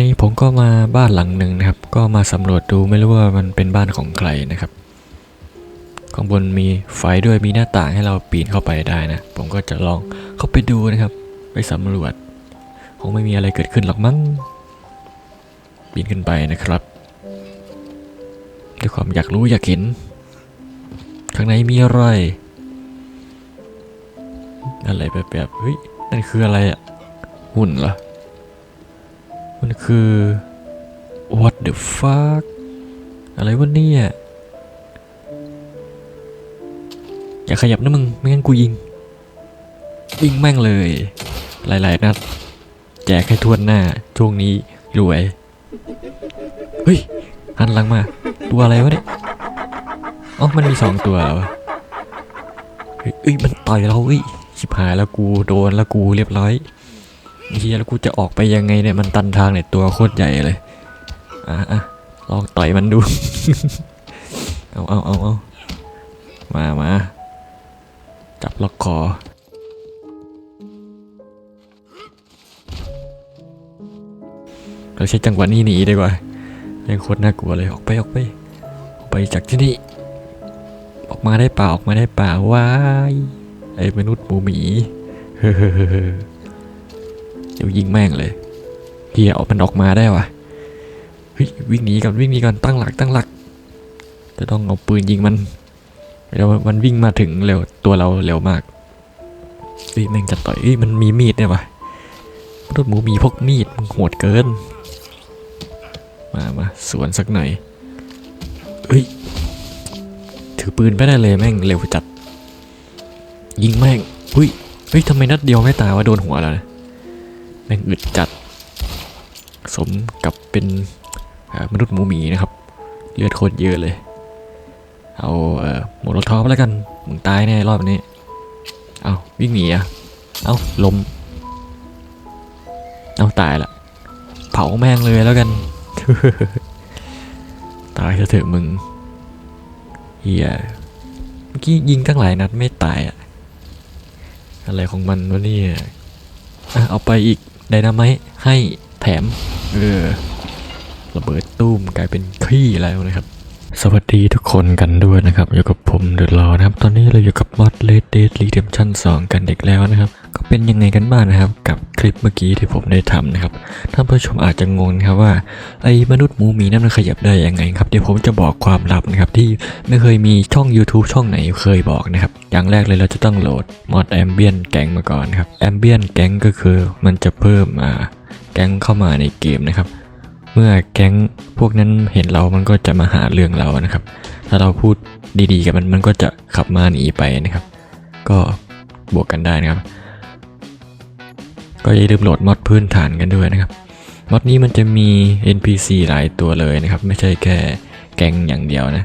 นี้ผมก็มาบ้านหลังหนึ่งนะครับ ก็มาสำรวจดูไม่รู้ว่ามันเป็นบ้านของใครนะครับ ข้างบนมีไฟด้วยมีหน้าต่างให้เราปีนเข้าไปได้นะ ผมก็จะลองเข้าไปดูนะครับ ไปสำรวจ คงไม่มีอะไรเกิดขึ้นหรอกมั้ง ปีนขึ้นไปนะครับ ด้วยความอยากรู้อยากเห็น ข้างในมีอะไร อะไรแบบแบบๆเฮ้ยนั่นคืออะไรอะหุ่นเหรอ มันคือ what the fuck อะไรวะเนี่ยอย่าขยับนะมึง ไม่งั้นกูยิง ยิงแม่งเลย หลายๆนัดแจกให้ทวนหน้า ช่วงนี้รวย เฮ้ย หันหลังมา ตัวอะไรวะเนี่ยอ๋อมันมีสองตัวเหรอเฮ้ยเอ้ยมันต่อยเราเฮ้ยชิบหายแล้วกูโดนแล้วกูเรียบร้อย เฮียแล้วกูจะออกไปยังไงเนี่ยมันตันทางเนี่ยตัวโคตรใหญ่เลยอะอะลองต่อยมันดู เอาเอาเอาเอามามาจับล็อกคอเราใช้จังหวะนี้หนีดีกว่ายังโคตรน่ากลัวเลยออกไปออกไปออกไปจากที่นี่ ออกมาได้เปล่าออกมาได้เปล่าว้ายไอ้มนุษย์หมูหมีเฮ้อ เดี๋ยวยิงแม่งเลยเฮียออกมันออกมาได้วะเฮ้ยวิ่งหนีก่อนวิ่งหนีก่อนตั้งหลักตั้งหลักจะต้องเอาปืนยิงมันเดี๋ยวมันวิ่งมาถึงเร็วตัวเราเร็วมากเฮ้ยแม่งจะต่อยเฮ้ยมันมีมีดเนี่ยวะมนุษย์หมูมีพกมีดมึงโหดเกิน มามาสวนสักหน่อยเฮ้ยถือปืนไม่ได้เลยแม่งเร็วจัด ยิงแม่งเฮ้ยเฮ้ยทำไมนัดเดียวไม่ตายวะโดนหัวแล้วนะ แม่งอึดจัด สมกับเป็นมนุษย์หมูหมีนะครับ เลือดโคตรเยอะเลย เอาเอ่อโมโลทอปแล้วกัน มึงตายแน่รอบนี้ เอาวิ่งหนีอะเอาลมเอาตายละ เผาแม่งเลยแล้วกัน ตายเถอะเถอะมึงเฮียเมื่อกี้ยิงตั้งหลายนัดไม่ตายอะอะไรของมันวะเนี่ยเอาไปอีก ไดนาไมต์ให้แถม เออระเบิดตุ้มกลายเป็นขี้แล้วนะครับ สวัสดีทุกคนกันด้วยนะครับ อยู่กับผมเดอะรอนะครับ ตอนนี้เราอยู่กับมอดเลดเดดรีเดมชั่น2 กันเด็กแล้วนะครับ ก็เป็นยังไงกันบ้างนะครับ กับคลิปเมื่อกี้ที่ผมได้ทำนะครับท่านผู้ชมอาจจะงงครับว่าไอ้มนุษย์หมูมีนั่นมันขยับได้ยังไงครับเดี๋ยวผมจะบอกความลับนะครับที่ไม่เคยมีช่อง YouTube ช่องไหนเคยบอกนะครับอย่างแรกเลยเราจะต้องโหลดมอดแอมเบียนแกงมาก่อนครับแอมเบียนแกงก็คือมันจะเพิ่มอ่าแกงเข้ามาในเกมนะครับ เมื่อแก๊งพวกนั้นเห็นเรามันก็จะมาหาเรื่องเรานะครับ ถ้าเราพูดดีๆกับมันมันก็จะขับมาหนีไปนะครับ ก็บวกกันได้นะครับ ก็อย่าลืมโหลดมอดพื้นฐานกันด้วยนะครับมอดนี้มันจะมี NPC หลายตัวเลยนะครับ ไม่ใช่แค่แก๊งอย่างเดียวนะ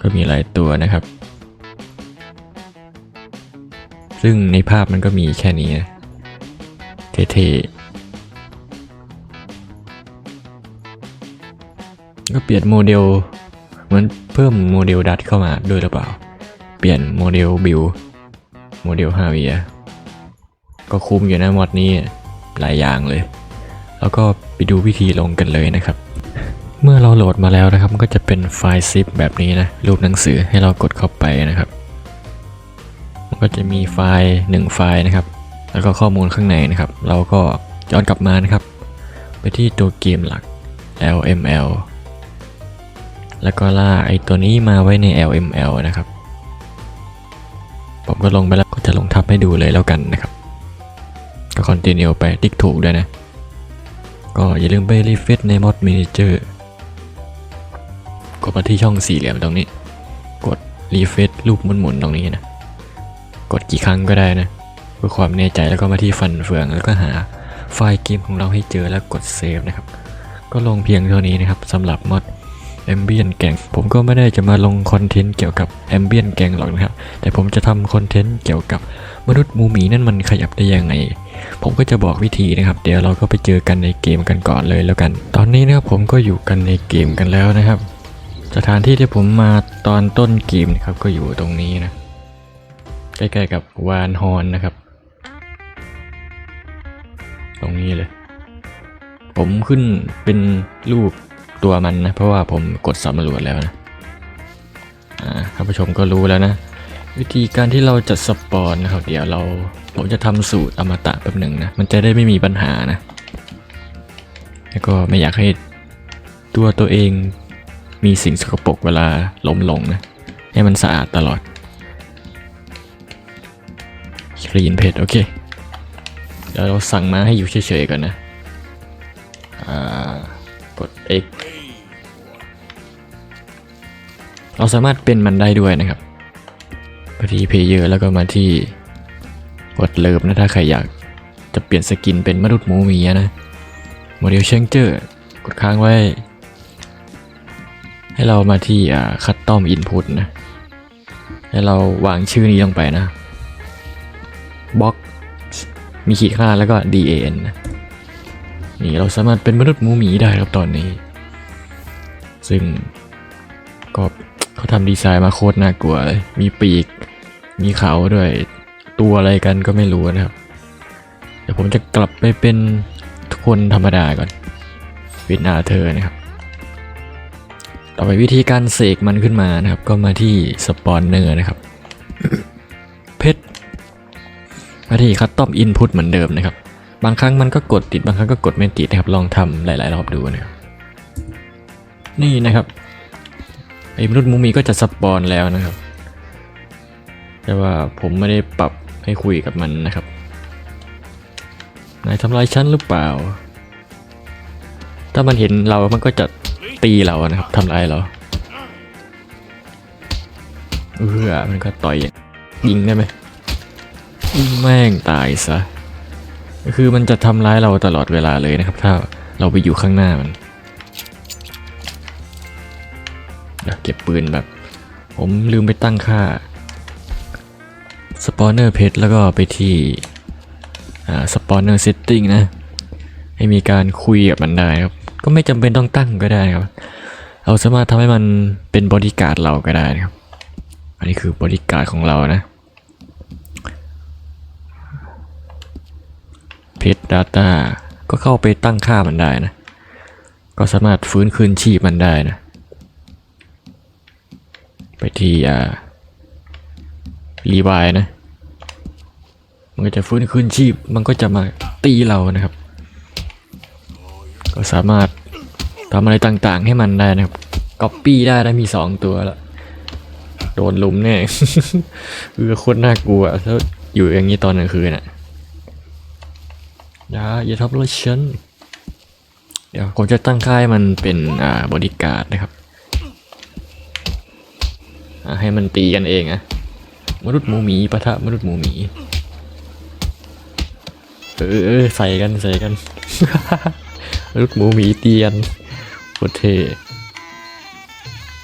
ก็มีหลายตัวนะครับ ซึ่งในภาพมันก็มีแค่นี้นะเท่ๆก็เปลี่ยนโมเดลเหมือนเพิ่มโมเดลดัตเข้ามาด้วยหรือเปล่า เปลี่ยนโมเดลบิวโมเดลฮาเวีย ก็คุ้มอยู่นะมอดนี้หลายอย่างเลย แล้วก็ไปดูวิธีลงกันเลยนะครับ เมื่อเราโหลดมาแล้วนะครับมันก็จะเป็นไฟล์ซิปแบบนี้นะรูปหนังสือให้เรากดเข้าไปนะครับ มันก็จะมีไฟล์1ไฟล์นะครับ แล้วก็ข้อมูลข้างในนะครับ เราก็ย้อนกลับมานะครับ ไปที่ตัวเกมหลัก LML แล้วก็ล่าไอตัวนี้มาไว้ใน LML นะครับ ผมก็ลงไปแล้วก็จะลงทับให้ดูเลยแล้วกันนะครับ คอนติเนียไปติ๊กถูกด้วยนะ ก็อย่าลืมไปรีเฟซใน Mod Manager กดมาที่ช่องสี่เหลี่ยมตรงนี้ กดรีเฟซรูปหมุนๆตรงนี้นะ กดกี่ครั้งก็ได้นะเพื่อความแน่ใจแล้วก็มาที่ฟันเฟืองแล้วก็หาไฟล์เกมของเราให้เจอแล้วกดเซฟนะครับ ก็ลงเพียงเท่านี้นะครับสำหรับ Mod Ambient แอมเบียนแกงผมก็ไม่ได้จะมาลงคอนเทนต์เกี่ยวกับ Ambient แกงหรอกนะครับ แต่ผมจะทำคอนเทนต์เกี่ยวกับมนุษย์มูหมีนั่นมันขยับได้ยังไง ผมก็จะบอกวิธีนะครับ เดี๋ยวเราก็ไปเจอกันในเกมกันก่อนเลยแล้วกัน ตอนนี้นะครับผมก็อยู่กันในเกมกันแล้วนะครับ สถานที่ที่ผมมาตอนต้นเกมนะครับก็อยู่ตรงนี้นะใกล้ๆกับวานฮอนนะครับ ตรงนี้เลย ผมขึ้นเป็นรูป ตัวมันนะ เพราะว่าผมกดสำรวจแล้วนะท่านผู้ชมก็รู้แล้วนะ วิธีการที่เราจะสปอนนะครับ เดี๋ยวเราผมจะทำสูตรอมตะแป๊บหนึ่งนะ มันจะได้ไม่มีปัญหานะ แล้วก็ไม่อยากให้ตัวตัวเองมีสิ่งสกปรกเวลาล้มลงนะ ให้มันสะอาดตลอดคลีนเพจโอเคเดี๋ยวเราสั่งมาให้อยู่เฉยๆก่อนนะกด X เราสามารถเป็นมันได้ด้วยนะครับไปที่เพเยอร์แล้วก็มาที่กดเลิฟนะถ้าใครอยากจะเปลี่ยนสกินเป็นมนุษย์หมูมีนะโมเดลเชงเจอร์กดค้างไว้ ให้เรามาที่อ่าคัตตอมอินพุตนะ ให้เราวางชื่อนี้ลงไปนะบล็อกมีขีดค่าแล้วก็ dan นะนี่เราสามารถเป็นมนุษย์หมูหมีได้ครับตอนนี้ ซึ่งก็ เขาทำดีไซน์มาโคตรน่ากลัวเลย มีปีก มีเขาด้วย ตัวอะไรกันก็ไม่รู้นะครับ เดี๋ยวผมจะกลับไปเป็นคนธรรมดาก่อนเป็นอาเธอร์นะครับ ต่อไปวิธีการเสกมันขึ้นมานะครับ ก็มาที่สปอนเนอร์นะครับ เพชรมาที่คัตตอมอินพุตเหมือนเดิมนะครับ บางครั้งมันก็กดติด บางครั้งก็กดไม่ติดนะครับ ลองทำหลาย ๆ รอบดูนะครับ นี่นะครับ ไอ้มนุษย์มูมีก็จะสปอนแล้วนะครับ แต่ว่าผมไม่ได้ปรับให้คุยกับมันนะครับ นายทำลายฉันหรือเปล่า ถ้ามันเห็นเรา มันก็จะตีเรานะครับทำร้ายเรา เออมันก็ต่อยยิงได้ไหมแม่งตายซะ คือมันจะทำร้ายเราตลอดเวลาเลยนะครับ ถ้าเราไปอยู่ข้างหน้ามัน เดี๋ยวเก็บปืนแบบ ผมลืมไปตั้งค่าสปอนเนอร์เพชรแล้วก็ไปที่อ่าสปอนเนอร์เซตติ้งนะ ให้มีการคุยกับมันได้ครับ ก็ไม่จำเป็นต้องตั้งก็ได้ครับ เราสามารถทำให้มันเป็นบริการดเราก็ได้นะครับ อันนี้คือบริการดของเรานะเพจ Data ก็เข้าไปตั้งค่ามันได้นะ ก็สามารถฟื้นคืนชีพมันได้นะ ไปที่อ่ารีวายนะ มันก็จะฟื้นคืนชีพ มันก็จะมาตีเรานะครับ ก็สามารถทำอะไรต่างๆ ให้มันได้นะครับก๊อปปี้ได้ได้มีสองตัวแล้วโดนลุมแน่คือโคตรน่ากลัวถ้าอยู่อย่างนี้ตอนกลางคืนอะอย่าอย่าทำร้ายฉันเดี๋ยวผมจะตั้งค่ายมันเป็นอ่าบริการนะครับ ให้มันตีกันเองอะมนุษย์หมูหมีปะทะมนุษย์หมูหมีเออเออใส่กันใส่กันมนุษย์หมูหมีเตียนโคตรเท่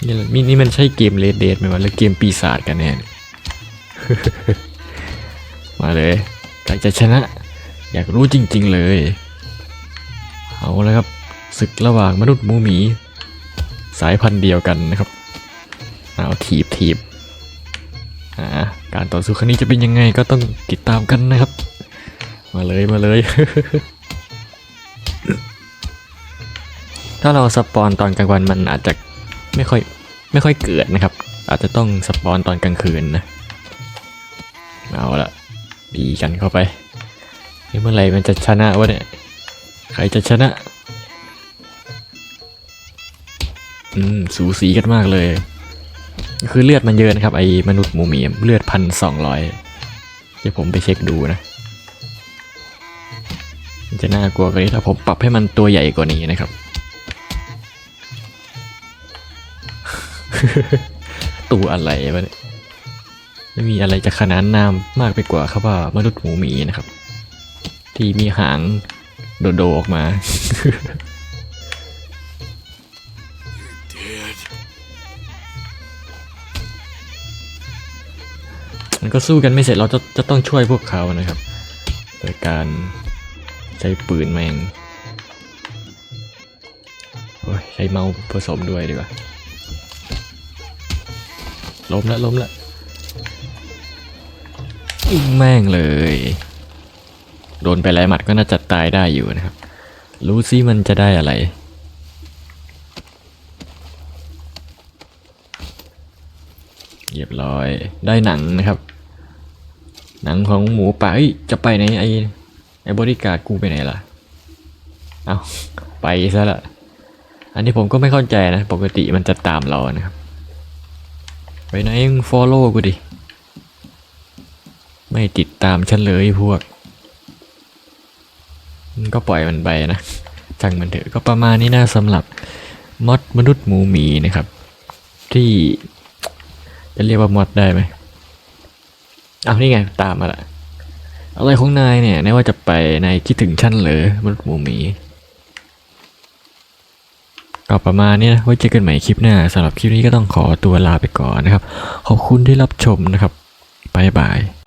นี่แหละนี่นี่มันใช่เกมเลดเดดไหมวะหรือเกมปีศาจกันแน่นมาเลยใครจะชนะ อยากรู้จริง ๆ เลย เอาเลยครับศึกระหว่างมนุษย์หมูหมี สายพันธุ์เดียวกันนะครับ อาทีบทีบอ่าการต่อสู้ครั้งนี้จะเป็นยังไงก็ต้องติดตามกันนะครับ มาเลยมาเลย ถ้าเราสปอนตอนกลางวันมันอาจจะไม่ค่อยไม่ค่อยเกิดนะครับ อาจจะต้องสปอนตอนกลางคืนนะเอาละดีกันเข้าไปเมื่อไหร่มันจะชนะวะเนี่ยใครจะชนะ อืม สูสีกันมากเลย คือเลือดมันเยอะนะครับไอ้มนุษย์หมูหมีเลือดพันสองร้อยเดี๋ยวผมไปเช็คดูนะจะน่ากลัวกว่านี้ถ้าผมปรับให้มันตัวใหญ่กว่านี้นะครับ ตัวอะไรวะเนี่ยไม่มีอะไรจะขนานนามมากไปกว่าครับว่ามนุษย์หมูหมีนะครับ ที่มีหางโดโดออกมา มันก็สู้กันไม่เสร็จเราจะจะต้องช่วยพวกเขานะครับ โดยการใช้ปืนแมงโอ้ยใช้เมาส์ผสมด้วยดีกว่า ล้มล้วล้มล้วยิงแม่งเลย โดนไปหลายหมัดก็น่าจะตายได้อยู่นะครับ รู้ซิมันจะได้อะไร เรีย บร้อยได้หนังนะครับ หนังของหมูป่าเอ้จะไปไหนไอ้ไอ้บริการกูไปไหนล่ะ เอาไปซะละอันนี้ผมก็ไม่เข้าใจนะ ปกติมันจะตามเรานะครับ ไปไหนมึง follow กูดิ ไม่ติดตามฉันเลยพวกมึงก็ปล่อยมันไปนะช่างมันเถอะก็ประมาณนี้นะสำหรับมอดมนุษย์หมูหมีนะครับ ที่ จะเรียกว่ามอดได้ไหมเอานี่ไงตามมาละอะไรของนายเนี่ยนายว่าจะไปนายคิดถึงฉันเหรอมนุษย์หมูหมีก็ประมาณนี้นะไว้เจอกันใหม่คลิปหน้าสำหรับคลิปนี้ก็ต้องขอตัวลาไปก่อนนะครับ ขอบคุณที่รับชมนะครับบ๊ายบาย